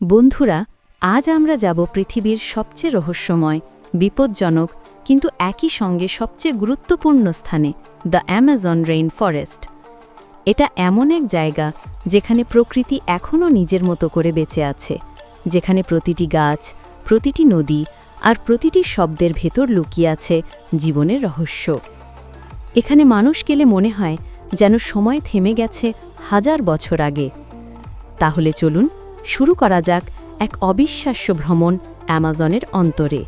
বন্ধুরা, আজ আমরা যাব পৃথিবীর সবচেয়ে রহস্যময়, বিপজ্জনক, কিন্তু একই সঙ্গে সবচেয়ে গুরুত্বপূর্ণ স্থানে দ্য অ্যামাজন রেইন ফরেস্ট এটা এমন এক জায়গা যেখানে প্রকৃতি এখনও নিজের মতো করে বেঁচে আছে, যেখানে প্রতিটি গাছ, প্রতিটি নদী আর প্রতিটি শব্দের ভেতর লুকিয়ে আছে জীবনের রহস্য। এখানে মানুষ গেলে মনে হয় যেন সময় থেমে গেছে হাজার বছর আগে। তাহলে চলুন শুরু করা যাক এক অবিশ্বাস্য ভ্রমণ অ্যামাজনের অন্তরে।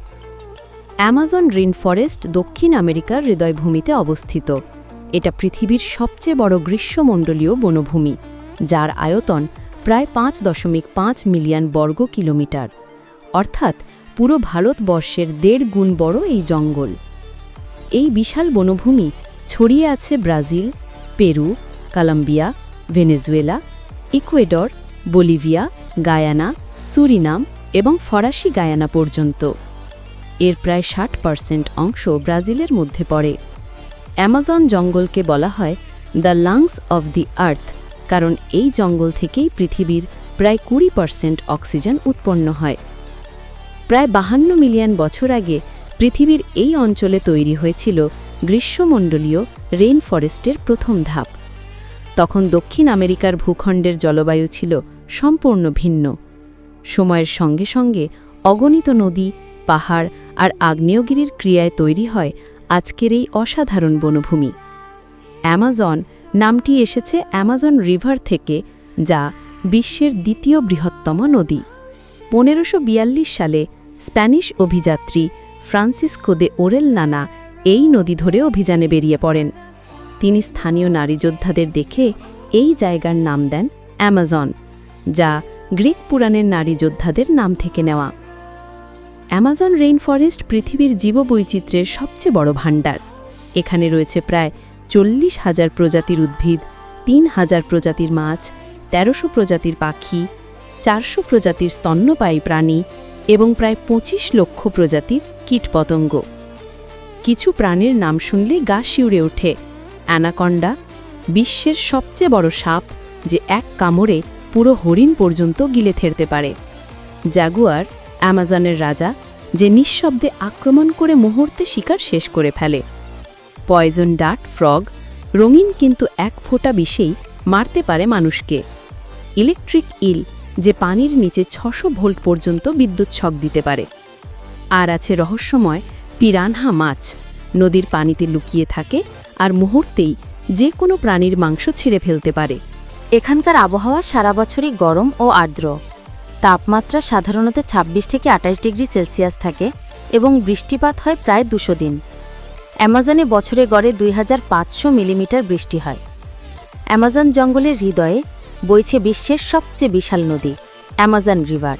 অ্যামাজন রিন ফরেস্ট দক্ষিণ আমেরিকার হৃদয়ভূমিতে অবস্থিত। এটা পৃথিবীর সবচেয়ে বড় গ্রীষ্মমণ্ডলীয় বনভূমি, যার আয়তন প্রায় পাঁচ দশমিক পাঁচ মিলিয়ন বর্গ কিলোমিটার। অর্থাৎ পুরো ভারতবর্ষের দেড় গুণ বড় এই জঙ্গল। এই বিশাল বনভূমি ছড়িয়ে আছে Brazil, Peru, Colombia, Venezuela, Ecuador, Bolivia Guyana, Suriname এবং ফরাসি গায়ানা পর্যন্ত। এর প্রায় ষাট পার্সেন্ট অংশ ব্রাজিলের মধ্যে পড়ে। অ্যামাজন জঙ্গলকে বলা হয় the lungs of the earth কারণ এই জঙ্গল থেকেই পৃথিবীর প্রায় কুড়ি পার্সেন্ট অক্সিজেন উৎপন্ন হয়। প্রায় বাহান্ন মিলিয়ন বছর আগে পৃথিবীর এই অঞ্চলে তৈরি হয়েছিল গ্রীষ্মমণ্ডলীয় রেইন ফরেস্টের প্রথম ধাপ। তখন দক্ষিণ আমেরিকার ভূখণ্ডের জলবায়ু ছিল সম্পূর্ণ ভিন্ন। সময়ের সঙ্গে সঙ্গে অগণিত নদী, পাহাড় আর আগ্নেয়গিরির ক্রিয়ায় তৈরি হয় আজকের এই অসাধারণ বনভূমি। অ্যামাজন নামটি এসেছে অ্যামাজন রিভার থেকে, যা বিশ্বের দ্বিতীয় বৃহত্তম নদী। পনেরোশো সালে স্প্যানিশ অভিযাত্রী ফ্রান্সিসকো দে ওরেল নানা এই নদী ধরে অভিযানে বেরিয়ে পড়েন। তিনি স্থানীয় নারী যোদ্ধাদের দেখে এই জায়গার নাম দেন অ্যামাজন, যা গ্রিক পুরাণের নারী যোদ্ধাদের নাম থেকে নেওয়া। অ্যামাজন রেইন ফরেস্ট পৃথিবীর জীববৈচিত্র্যের সবচেয়ে বড় ভাণ্ডার। এখানে রয়েছে প্রায় চল্লিশ হাজার প্রজাতির উদ্ভিদ, তিন হাজার প্রজাতির মাছ, তেরোশো প্রজাতির পাখি, চারশো প্রজাতির স্তন্যপায়ী প্রাণী এবং প্রায় পঁচিশ লক্ষ প্রজাতির কীটপতঙ্গ। কিছু প্রাণীর নাম শুনলে গা শিউড়ে ওঠে। অ্যানাকন্ডা, বিশ্বের সবচেয়ে বড় সাপ যে এক কামড়ে পুরো হরিণ পর্যন্ত গিলে থেরতে পারে। জাগুয়ার, অ্যামাজনের রাজা, যে নিঃশব্দে আক্রমণ করে মুহূর্তে শিকার শেষ করে ফেলে। পয়জন ডাট ফ্রগ, রঙিন কিন্তু এক ফোঁটা বিষেই মারতে পারে মানুষকে। ইলেকট্রিক ইল, যে পানির নিচে ছশো ভোল্ট পর্যন্ত বিদ্যুৎ ছক দিতে পারে। আর আছে রহস্যময় পিরানহা মাছ, নদীর পানিতে লুকিয়ে থাকে আর মুহূর্তেই যে কোনো প্রাণীর মাংস ছিঁড়ে ফেলতে পারে। এখানকার আবহাওয়া সারা বছরই গরম ও আর্দ্র। তাপমাত্রা সাধারণত ২৬ থেকে আঠাশ ডিগ্রি সেলসিয়াস থাকে এবং বৃষ্টিপাত হয় প্রায় দুশো দিন। অ্যামাজনে বছরে গড়ে দুই হাজার পাঁচশো মিলিমিটার বৃষ্টি হয়। অ্যামাজন জঙ্গলের হৃদয়ে বইছে বিশ্বের সবচেয়ে বিশাল নদী, অ্যামাজন রিভার।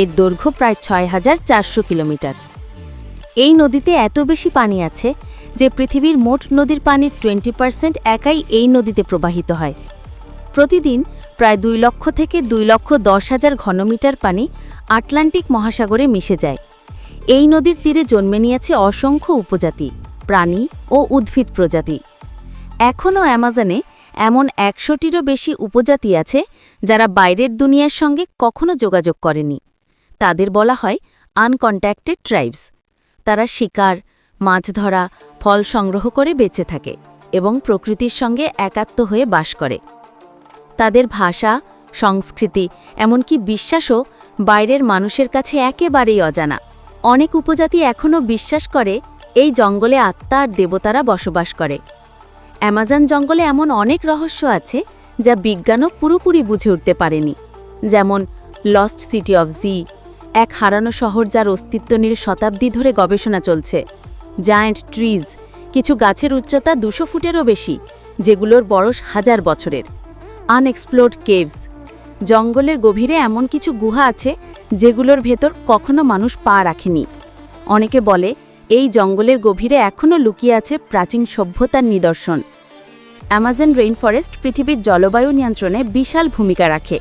এর দৈর্ঘ্য প্রায় ছয় হাজার চারশো কিলোমিটার। এই নদীতে এত বেশি পানি আছে যে পৃথিবীর মোট নদীর পানির টোয়েন্টি পার্সেন্ট একাই এই নদীতে প্রবাহিত হয়। প্রতিদিন প্রায় দুই লক্ষ থেকে দুই লক্ষ দশ হাজার ঘনমিটার পানি আটলান্টিক মহাসাগরে মিশে যায়। এই নদীর তীরে জন্মে নিয়েছে অসংখ্য উপজাতি, প্রাণী ও উদ্ভিদ প্রজাতি। এখনও অ্যামাজনে এমন একশোটিরও বেশি উপজাতি আছে যারা বাইরের দুনিয়ার সঙ্গে কখনো যোগাযোগ করেনি। তাদের বলা হয় আনকন্ট্যাক্টেড ট্রাইবস। তারা শিকার মাছ ধরা, ফল সংগ্রহ করে বেঁচে থাকে এবং প্রকৃতির সঙ্গে একাত্ম হয়ে বাস করে। তাদের ভাষা, সংস্কৃতি, এমনকি বিশ্বাসও বাইরের মানুষের কাছে একেবারেই অজানা। অনেক উপজাতি এখনও বিশ্বাস করে, এই জঙ্গলে আত্মা আর দেবতারা বসবাস করে। অ্যামাজন জঙ্গলে এমন অনেক রহস্য আছে, যা বিজ্ঞানও পুরোপুরি বুঝে উঠতে পারেনি। যেমন লস্ট সিটি অফ জি এক হারানো শহর যার অস্তিত্ব নিয়ে শতাব্দী ধরে গবেষণা চলছে। জায়ান্ট ট্রিজ কিছু গাছের উচ্চতা দুশো ফুটেরও বেশি, যেগুলোর বয়স হাজার বছরের। আনএক্সপ্লোর্ড কেভস জঙ্গলের গভীরে এমন কিছু গুহা আছে, যেগুলোর ভেতর কখনো মানুষ পা রাখেনি। অনেকে বলে, এই জঙ্গলের গভীরে এখনও লুকিয়ে আছে প্রাচীন সভ্যতার নিদর্শন। অ্যামাজন রেইন ফরেস্ট পৃথিবীর জলবায়ু নিয়ন্ত্রণে বিশাল ভূমিকা রাখে।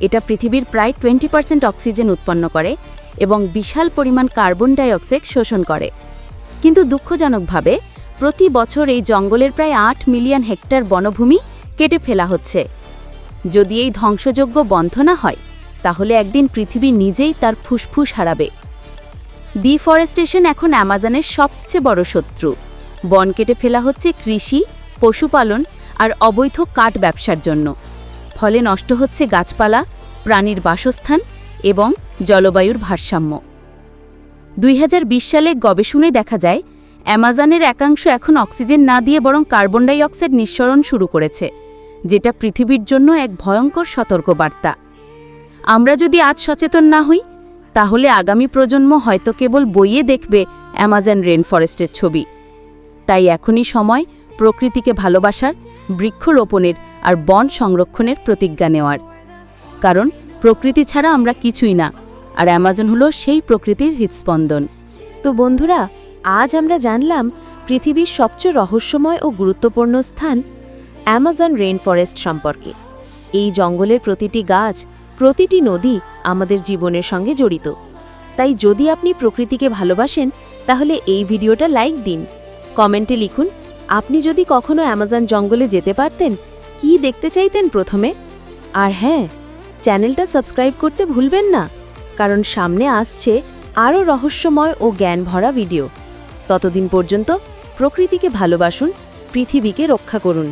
এটা পৃথিবীর প্রায় টোয়েন্টি পার্সেন্ট অক্সিজেন উৎপন্ন করে এবং বিশাল পরিমাণ কার্বন ডাইঅক্সাইড শোষণ করে। কিন্তু দুঃখজনকভাবে, প্রতি বছর এই জঙ্গলের প্রায় আট মিলিয়ন হেক্টর বনভূমি কেটে ফেলা হচ্ছে। যদি এই ধ্বংসযোগ্য বন্ধ না হয়, তাহলে একদিন পৃথিবী নিজেই তার ফুসফুস হারাবে। ডিফরেস্টেশন এখন অ্যামাজনের সবচেয়ে বড় শত্রু। বন কেটে ফেলা হচ্ছে কৃষি, পশুপালন আর অবৈধ কাঠ ব্যবসার জন্য। ফলে নষ্ট হচ্ছে গাছপালা, প্রাণীর বাসস্থান এবং জলবায়ুর ভারসাম্য। দুই হাজার বিশ সালে গবেষণায় দেখা যায়, অ্যামাজনের একাংশ এখন অক্সিজেন না দিয়ে বরং কার্বন ডাই অক্সাইড নিঃসরণ শুরু করেছে, যেটা পৃথিবীর জন্য এক ভয়ঙ্কর সতর্কবার্তা। আমরা যদি আজ সচেতন না হই, তাহলে আগামী প্রজন্ম হয়তো কেবল বইয়ে দেখবে অ্যামাজন রেন ফরেস্টের ছবি। তাই এখনই সময় প্রকৃতিকে ভালোবাসার, বৃক্ষরোপণের আর বন সংরক্ষণের প্রতিজ্ঞা নেওয়ার। কারণ প্রকৃতি ছাড়া আমরা কিছুই না আর অ্যামাজন হলো সেই প্রকৃতির হৃৎস্পন্দন তো বন্ধুরা, আজ আমরা জানলাম পৃথিবীর সবচেয়ে রহস্যময় ও গুরুত্বপূর্ণ স্থান অ্যামাজন রেইন ফরেস্ট সম্পর্কে। এই জঙ্গলের প্রতিটি গাছ, প্রতিটি নদী আমাদের জীবনের সঙ্গে জড়িত। তাই যদি আপনি প্রকৃতিকে ভালোবাসেন, তাহলে এই ভিডিওটা লাইক দিন। কমেন্টে লিখুন, আপনি যদি কখনো অ্যামাজন জঙ্গলে যেতে পারতেন, কি দেখতে চাইতেন প্রথমে? আর হ্যাঁ চ্যানেলটা সাবস্ক্রাইব করতে ভুলবেন না। কারণ সামনে আসছে আরও রহস্যময় ও জ্ঞান ভরা ভিডিও। ততদিন পর্যন্ত প্রকৃতিকে ভালোবাসুন, পৃথিবীকে রক্ষা করুন।